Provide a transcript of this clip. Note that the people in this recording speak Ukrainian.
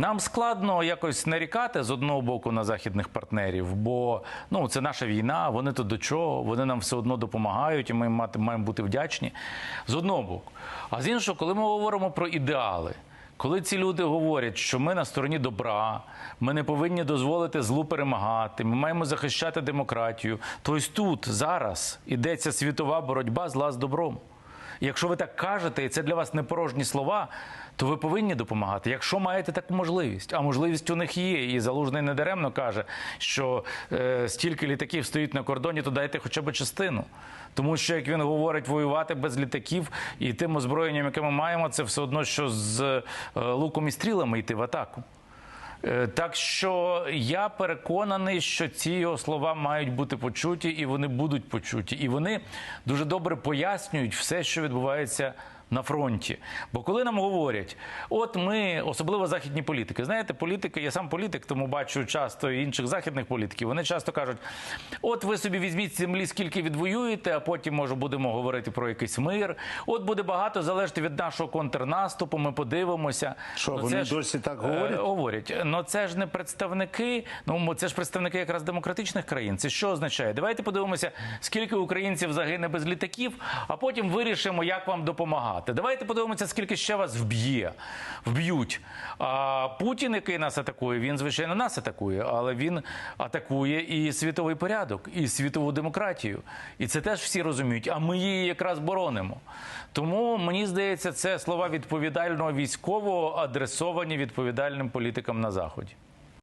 Нам складно якось нарікати з одного боку на західних партнерів, бо ну це наша війна. Вони тут до чого? Вони нам все одно допомагають, і ми маємо бути вдячні з одного боку. А з іншого, коли ми говоримо про ідеали. Коли ці люди говорять, що ми на стороні добра, ми не повинні дозволити злу перемагати, ми маємо захищати демократію, то ось тут зараз ідеться світова боротьба зла з добром. Якщо ви так кажете, і це для вас не порожні слова, то ви повинні допомагати, якщо маєте таку можливість. А можливість у них є. І залужний недаремно каже, що е, стільки літаків стоїть на кордоні, то дайте хоча б частину. Тому що, як він говорить, воювати без літаків і тим озброєнням, яке ми маємо, це все одно, що з е, луком і стрілами йти в атаку. Е, Так що я переконаний, що ці його слова мають бути почуті, і вони будуть почуті. І вони дуже добре пояснюють все, що відбувається на фронті. Бо коли нам говорять, от ми, особливо західні політики, знаєте, політики, я сам політик, тому бачу часто інших західних політиків. Вони часто кажуть: от ви собі візьміть землі, скільки відвоюєте, а потім може будемо говорити про якийсь мир. От буде багато залежати від нашого контрнаступу. Ми подивимося. Що, Ну, вони ж, досі так е, говорять? говорять. Ну це ж не представники. Ну це ж представники якраз демократичних країн. Це що означає? Давайте подивимося, скільки українців загине без літаків, а потім вирішимо, як вам допомагати. Давайте подивимося, скільки ще вас вб'є, вб'ють. А Путін, який нас атакує, він звичайно нас атакує, але він атакує і світовий порядок, і світову демократію. І це теж всі розуміють. А ми її якраз боронимо. Тому мені здається, це слова відповідального військового адресовані відповідальним політикам на заході.